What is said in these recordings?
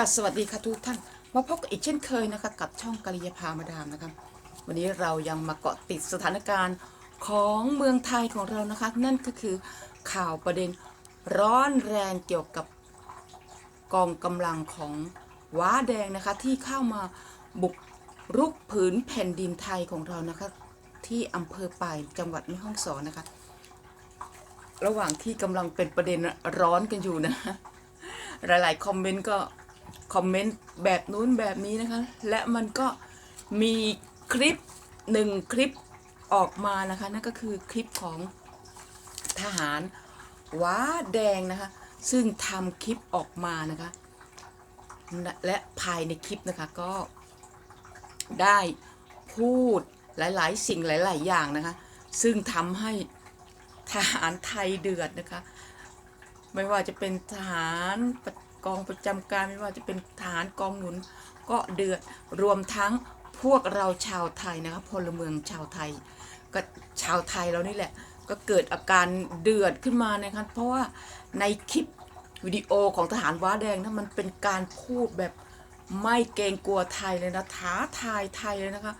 ค่ะสวัสดีค่ะทุกท่าน มาพบกันอีกเช่นเคยนะคะกับช่องกาลิยาพามาดามนะคะวันนี้เรายังมาเกาะติดสถานการณ์ของเมืองไทยของเรานะคะ นั่นก็คือข่าวประเด็นร้อนแรงเกี่ยวกับกองกำลังของว้าแดงนะคะ ที่เข้ามาบุกรุกผืนแผ่นดินไทยของเรานะคะ ที่อำเภอปายจังหวัดแม่ฮ่องสอนนะคะ ระหว่างที่กำลังเป็นประเด็นร้อนกันอยู่นะหลายๆคอมเมนต์ก็ คอมเมนต์แบบนู้นแบบนี้นะคะ และมันก็มีคลิปหนึ่งคลิปออกมานะคะนั่นก็คือคลิปของทหารว้าแดงนะคะ ซึ่งทำคลิปออกมานะคะ และภายในคลิปนะคะก็ได้พูดหลาย ๆ สิ่งหลาย ๆ อย่างนะคะ ซึ่งทำให้ทหารไทยเดือดนะคะ ไม่ว่าจะเป็นทหารประ กองประจำการไม่ว่าจะเป็นทหารกองหนุน ก็เดือดรวมทั้งพวกเราชาวไทยนะคะพลเมืองชาวไทย ก็ชาวไทยเรานี่แหละ ก็เกิดอาการเดือดขึ้นมานะคะเพราะว่าในคลิปวิดีโอของทหารว้าแดงนะมันเป็นการพูดแบบไม่เกรงกลัวไทยเลยนะท้าทายไทยเลยนะคะ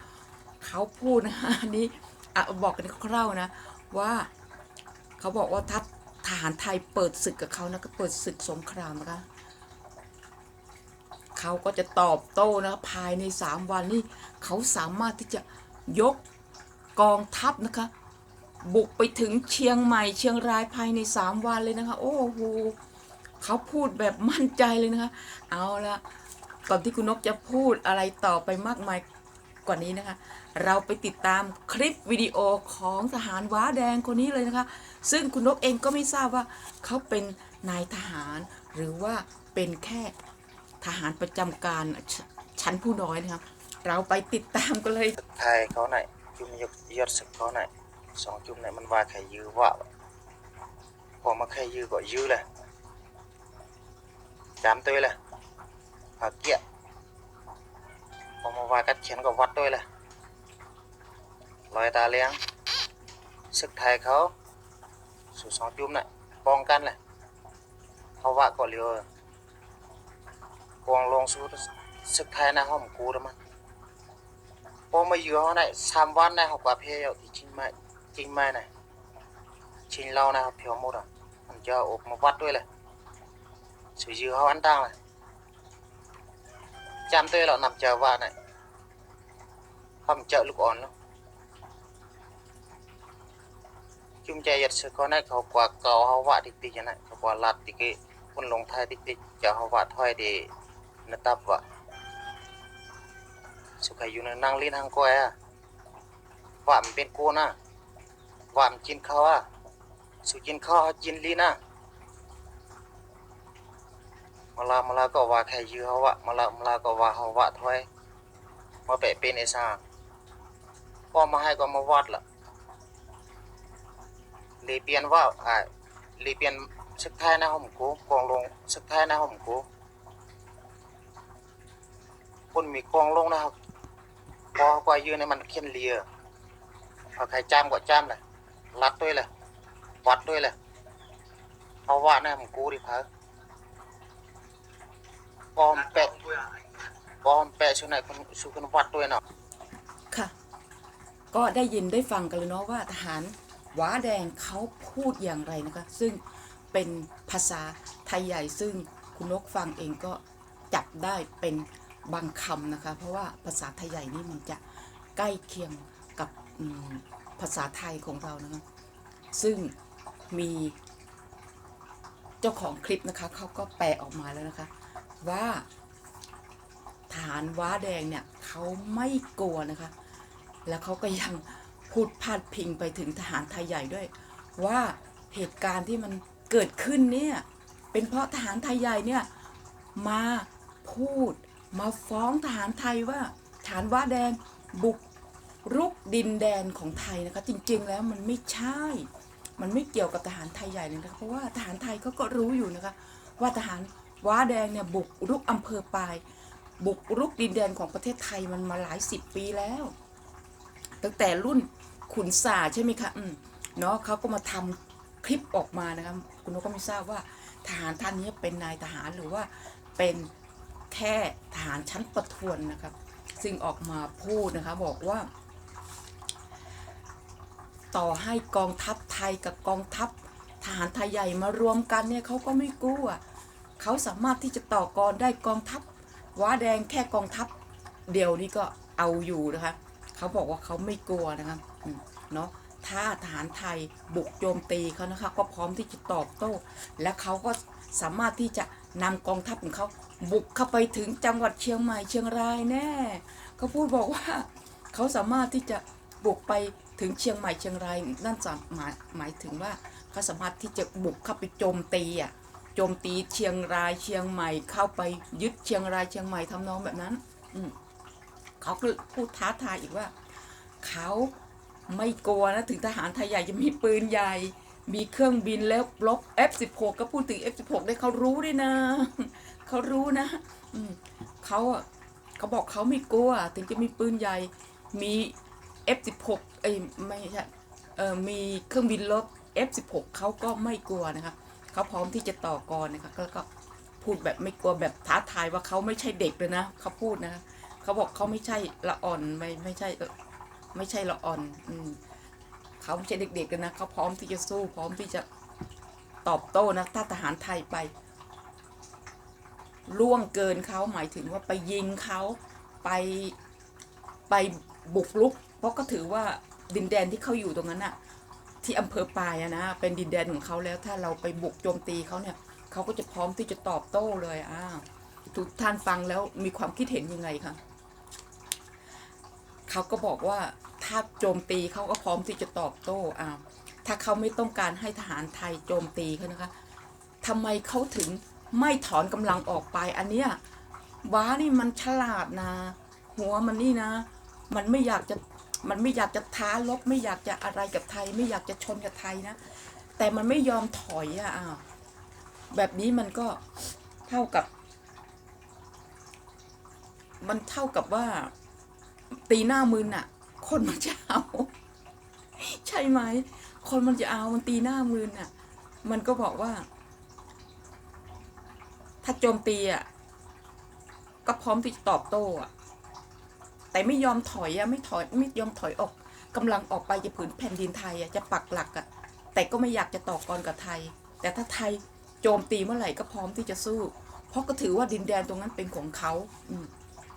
เขาพูดนะคะอันนี้อบอกกันคร่าวๆนะว่าเขาบอกว่าถ้าทหารไทยเปิดศึกกับเขานะก็เปิดศึกสงครามนะคะ เขาก็จะตอบโต้นะคะภายในสามวันนี้เขาสามารถที่จะยกกองทัพนะคะ บุกไปถึงเชียงใหม่ เชียงรายภายในสามวันเลยนะคะ โอ้โหเขาพูดแบบมั่นใจเลยนะคะ เอาละก่อนที่คุณนกจะพูดอะไรต่อไปมากมายกว่านี้นะคะ เราไปติดตามคลิปวิดีโอของทหารว้าแดงคนนี้เลยนะคะ ซึ่งคุณนกเองก็ไม่ทราบว่าเขาเป็นนายทหารหรือว่าเป็นแค่ ทหารประจำการชชั้นผู้น้อยนะคะเราไปติดตามกันเลยไทยเขาไหนจุ่มยกยอดศึกเขาไหนสองจุ่มไหนมันว่าใครยื้อว่าพอมาใครยื้อก็ยื้อเลยจามตัวเลยผาเกียพอมาว่ากัดเขียนก็วัดด้วยเลยลอยตาเลี้ยงศึกไทยเขาสู่สองจุ่มไหนป้องกันเลยเขาว่าก็เร็วกองลงสู้ศึกไทยนะห้องกูแล้วมันพอมาอยู่ห้องไหนสามวันในหกว่าเพียวาไหนทำเจอลูกอ่อนแล้วจุ่มใจยัดสึกเขาไหนเขากว่าเก่าเขาว่าติ๊กติ๊กยังไงเขากว่าลัดติ๊กคนลงท้ายติ๊กติ๊กจะเขาว่าถ้อยดีนัตับว่าสุขอยู่ในนั่งลิ้นทางก้อยอะว่ามันเป็นกูนะว่ามันกินข้าวอะสุกินข้าวกินลิ้นนะมาลามาลาก็ว่าใครยื้อเขาวะมาลามาลาก็ว่าเขาวะถอยมาแปะเป็นไอ้ซาก็มาให้ก็มาวัดละเลยเปลี่ยนว่าอ่าเลยเปลี่ยนสักท้ายน้าห้องกูกองลงสักท้ายน้าห้องกู คนมีกองลงนะครับพอกว่ายืนในมันเขียนเลียเอาใครจ้ามก็จ้ามเลยรัดด้วยเลยวัดด้วยเลยเอาว่านะมึงกูดิพักปอมแปะปอมแปะชุดไหนคนชุดคนวัดด้วยเนาะค่ะ ก็ได้ยินได้ฟังกันเลยเนาะว่าทหารว้าแดงเขาพูดอย่างไรนะคะ ซึ่งเป็นภาษาไทยใหญ่ซึ่งคุณนกฟังเองก็จับได้เป็น บางคำนะคะ เพราะว่าภาษาไทยใหญ่นี่มันจะใกล้เคียงกับภาษาไทยของเรานะคะซึ่งมีเจ้าของคลิปนะคะเขาก็แปลออกมาแล้วนะคะ ว่าทหารว้าแดงเนี่ยเขาไม่กลัวนะคะ แล้วเขาก็ยังพูดพาดพิงไปถึงทหารไทยใหญ่ด้วย ว่าเหตุการณ์ที่มันเกิดขึ้นเนี่ยเป็นเพราะทหารไทยใหญ่เนี่ยมาพูด มาฟ้องทหารไทยว่าฐานว้าแดงบุกรุกดินแดนของไทยนะคะ จริงๆแล้วมันไม่ใช่ มันไม่เกี่ยวกับทหารไทยใหญ่เลยนะคะเพราะว่าทหารไทยเขาก็รู้อยู่นะคะ ว่าทหารว้าแดงเนี่ยบุกรุกอำเภอปลาย บุกรุกดินแดนของประเทศไทยมันมาหลายสิบปีแล้ว ตั้งแต่รุ่นขุนสาใช่ไหมคะอืมเนาะเขาก็มาทำคลิปออกมานะคะคุณนก็ไม่ทราบว่าทหารท่านนี้เป็นนายทหารหรือว่าเป็น แค่ทหารชั้นประทวนนะครับ ซึ่งออกมาพูดนะคะบอกว่า ต่อให้กองทัพไทยกับกองทัพทหารไทยใหญ่มารวมกันเนี่ยเขาก็ไม่กลัวเขาสามารถที่จะต่อกรได้กองทัพว้าแดงแค่กองทัพเดียวนี่ก็เอาอยู่นะคะเขาบอกว่าเขาไม่กลัวนะคะเนาะถ้าทหารไทยบุกโจมตีเขานะคะ ก็พร้อมที่จะตอบโต้ และเขาก็สามารถที่จะ นำกองทัพของเขาบุกเข้าไปถึงจังหวัดเชียงใหม่เชียงรายแน่เขาพูดบอกว่าเขาสามารถที่จะบุกไปถึงเชียงใหม่เชียงรายนั่นจะหมายหมายถึงว่าเขาสามารถที่จะบุกเข้าไปโจมตีอะโจมตีเชียงรายเชียงใหม่เข้าไปยึดเชียงรายเชียงใหม่ทำนองแบบนั้นอืเขาก็พูดท้าทายอีกว่า เขาไม่กลัวนะถึงทหารไทยใหญ่จะมีปืนใหญ่ มีเครื่องบินแล้วลบ F16 ก็พูดถึง F16 ได้เขารู้ด้วยนะเขารู้นะเขาอะเขาบอกเขาไม่กลัว ถึงจะมีปืนใหญ่ มี F16 เอ้ยไม่ใช่เออมีเครื่องบินลบ F16 เขาก็ไม่กลัวนะคะเขาพร้อมที่จะต่อกรนะคะแล้วก็พูดแบบไม่กลัวแบบท้าทายว่าเขาไม่ใช่เด็กเลยนะเขาพูดนะเขาบอกเขาไม่ใช่ละอ่อนไม่ไม่ใช่ ไม่ใช่ละอ่อน อืม เขาไม่ใช่เด็กๆเลยนะเขาพร้อมที่จะสู้พร้อมที่จะตอบโต้นะถ้าทหารไทยไปล่วงเกินเขาหมายถึงว่าไปยิงเขาไปไปบุกลุก เพราะก็ถือว่าดินแดนที่เขาอยู่ตรงนั้นอะที่อำเภอปลายอะนะเป็นดินแดนของเขาแล้วถ้าเราไปบุกโจมตีเขาเนี่ยเขาก็จะพร้อมที่จะตอบโต้เลยอ้าวทุกท่านฟังแล้วมีความคิดเห็นยังไงคะเขาก็บอกว่าถ้าโจมตีเขาก็พร้อมที่จะตอบโต้อ้าวถ้าเขาไม่ต้องการให้ทหารไทยโจมตีเขานะคะทำไมเขาถึงไม่ถอนกำลังออกไป อันเนี้ยว้านี่มันฉลาดนะ หัวมันนี่นะ มันไม่อยากจะมันไม่อยากจะท้าลบไม่อยากจะอะไรกับไทย ไม่อยากจะชนกับไทยนะ แต่มันไม่ยอมถอยอะอ้าวแบบนี้มันก็เท่ากับ มันเท่ากับว่าตีหน้ามือนอะ คนมันจะเอา ใช่ไหม คนมันจะเอามันตีหน้ามือนอะมันก็บอกว่า ถ้าโจมตีอะก็พร้อมที่จะตอบโต้อะ แต่ไม่ยอมถอยอะไม่ถอยไม่ยอมถอยออกกำลังออกไปจะผืนแผ่นดินไทยอะจะปักหลักอะ แต่ก็ไม่อยากจะต่อกรกับไทย แต่ถ้าไทยโจมตีเมื่อไหร่ก็พร้อมที่จะสู้ เพราะก็ถือว่าดินแดนตรงนั้นเป็นของเขา อืม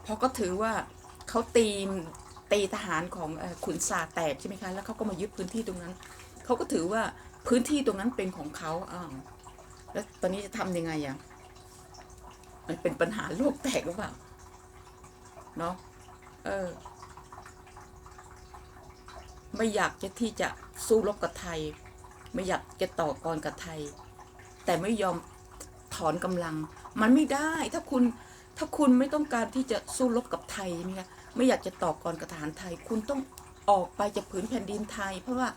เพราะก็ถือว่าเขาตี ตีทหารของขุนสาแตกใช่ไหมคะ แล้วเขาก็มายึดพื้นที่ตรงนั้น เขาก็ถือว่าพื้นที่ตรงนั้นเป็นของเขาอ้าวแล้วตอนนี้จะทำยังไงอะมันเป็นปัญหาโลกแตกหรือเปล่า เนาะเออ ไม่อยากจะที่จะสู้รบกับไทย ไม่อยากจะต่อกรกับไทย แต่ไม่ยอมถอนกำลัง มันไม่ได้ ถ้าคุณ ถ้าคุณไม่ต้องการที่จะสู้รบกับไทยเนี่ย ไม่อยากจะต่อกรกับทหารไทย คุณต้องออกไปจากผืนแผ่นดินไทย เพราะว่า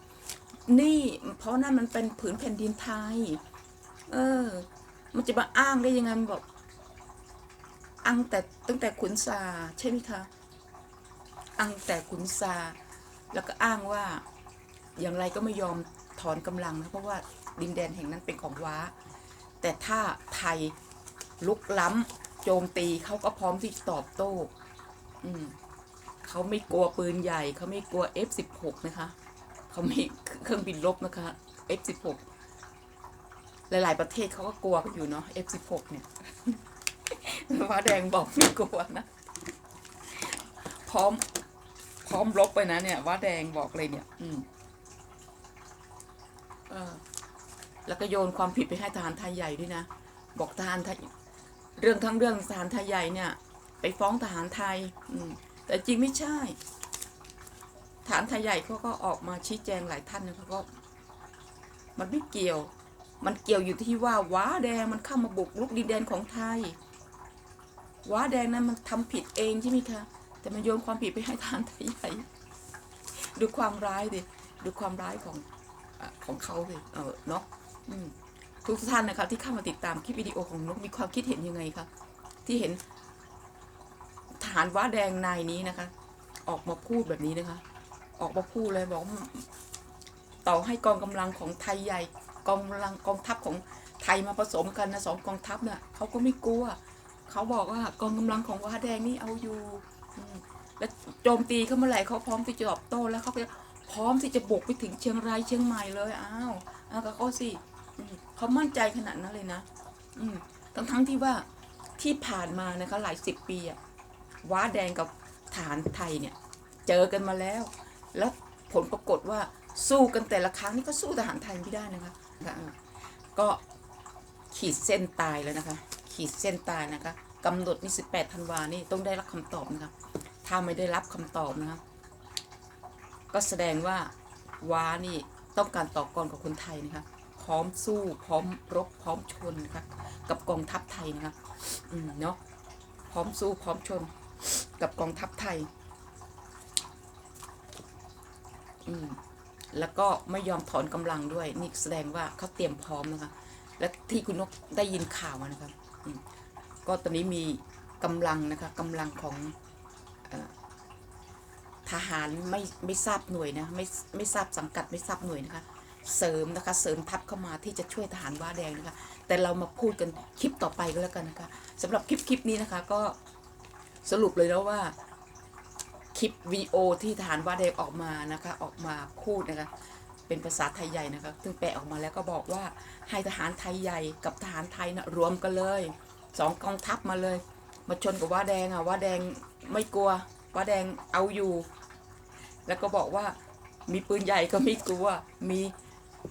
นี่เพราะนั่นมันเป็นผืนแผ่นดินไทย เออ มันจะมาอ้างได้ยังไงมันบอกอังแต่ตั้งแต่ขุนซาใช่ไหมคะ อังแต่ขุนซา แล้วก็อ้างว่าอย่างไรก็ไม่ยอมถอนกำลังนะเพราะว่าดินแดนแห่งนั้นเป็นของว้า แต่ถ้าไทยลุกล้ำโจมตีเขาก็พร้อมที่ตอบโต้ อืม เขาไม่กลัวปืนใหญ่เขาไม่กลัว F16 นะคะเขาไม่เครื่องบินรบนะคะ F16 หลาย ๆ ประเทศเขาก็กลัวกันอยู่เนาะ F16 เนี่ยฟ้าแดงบอกไม่กลัวนะพร้อม พร้อมรบไปนะเนี่ยว่าแดงบอกเลยเนี่ย อืมเออแล้วก็โยนความผิดไปให้ทหารไทยใหญ่ด้วยนะ บอกทหารไทย เรื่องทั้งเรื่องทหารไทยใหญ่เนี่ย ไปฟ้องทหารไทย อืม แต่จริงไม่ใช่ทหารไทยใหญ่เขาก็ออกมาชี้แจงหลายท่านนะเขาก็ มันไม่เกี่ยว มันเกี่ยวอยู่ที่ว่าว้าแดงมันเข้ามาบุกรุกดินแดนของไทยว้าแดงนั้นมันทำผิดเองใช่ไหมคะ แต่มันโยนความผิดไปให้ทหารไทยใหญ่ ดูความร้ายดิ ดูความร้ายของอของเขาเลยเออเนาะทุกท่านนะคะที่เข้ามาติดตามคลิปวิดีโอของนกมีความคิดเห็นยังไงคะที่เห็น หารว้าแดงนายนี้นะคะ ออกมาพูดแบบนี้นะคะ ออกมาพูดเลยบอกต่อให้กองกำลังของไทยใหญ่กองกำลังกองทัพของไทยมาผสมกันนะสองกองทัพเนี่ยเขาก็ไม่กลัวเขาบอกว่ากองกำลังของว้าแดงนี่เอาอยู่แล้วโจมตีเขาเมื่อไหร่เขาพร้อมที่จะตอบโต้แล้วเขาก็พร้อมที่จะบุกไปถึงเชียงรายเชียงใหม่เลยอ้าวเอากับเขาสิเขามั่นใจขนาดนั้นเลยนะ อืทั้งทั้งที่ว่าที่ผ่านมานะคะหลายสิบปีอะ ว้าแดงกับฐานไทยเนี่ยเจอกันมาแล้ว แล้วผลปรากฏว่าสู้กันแต่ละครั้งนี่ก็สู้ทหารไทยไม่ได้นะคะก็ขีดเส้นตายแล้วนะคะ ขีดเส้นตายนะคะกำหนดนี่18ธันวานี่ต้องได้รับคำตอบนะคะถ้าไม่ได้รับคำตอบนะคะก็แสดงว่าว้านี่ต้องการต่อกรกับคนไทยนะคะพร้อมสู้พร้อมรบพร้อมชนนะคะกับกองทัพไทยนะคะอืมเนาะพร้อมสู้พร้อมชน กับกองทัพไทย อืม แล้วก็ไม่ยอมถอนกำลังด้วย นี่แสดงว่าเขาเตรียมพร้อมนะคะ และที่คุณนกได้ยินข่าวมานะคะก็ตอนนี้มีกำลังนะคะกำลังของอทหารไม่ไม่ทราบหน่วยนะไม่ไม่ทราบสังกัดไม่ทราบหน่วยนะคะ เสริมนะคะเสริมทัพเข้ามาที่จะช่วยทหารว้าแดงนะคะ แต่เรามาพูดกันคลิปต่อไปก็แล้วกันนะคะสำหรับคลิปคลิปนี้นะคะก็ สรุปเลยแล้วว่าคลิปวีโอที่ทหารว่าแดงออกมานะคะ ออกมาพูดนะคะ เป็นภาษาไทยใหญ่นะคะซึ่งแปลออกมาแล้วก็บอกว่าให้ทหารไทยใหญ่กับทหารไทยนะรวมกันเลยสองกองทัพมาเลย มาชนกับว่าแดงอะว่าแดงไม่กลัวว่าแดงเอาอยู่ แล้วก็บอกว่ามีปืนใหญ่ก็ไม่กลัว มี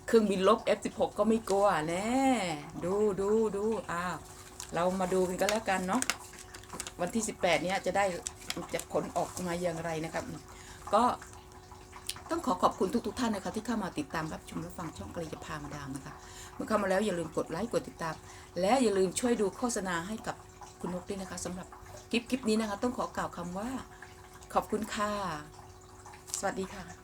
เครื่องบินลบ F16 ก็ไม่กลัวแน่ ดูดูดูอ้าว เรามาดูกันก็แล้วกันเนาะ วันที่ 18 เนี้ยจะได้จะผลออกมาอย่างไรนะครับ ก็ต้องขอขอบคุณทุกๆทท่านนะคะที่เข้ามาติดตามรับชมและฟังช่องกระยาพามาดามนะคะเมื่อเข้ามาแล้วอย่าลืมกดไลค์กดติดตาม และอย่าลืมช่วยดูโฆษณาให้กับคุณนกด้วยนะคะสำหรับคลิปคลิปนี้นะคะ ต้องขอกล่าวคำว่า ขอบคุณค่ะ สวัสดีค่ะ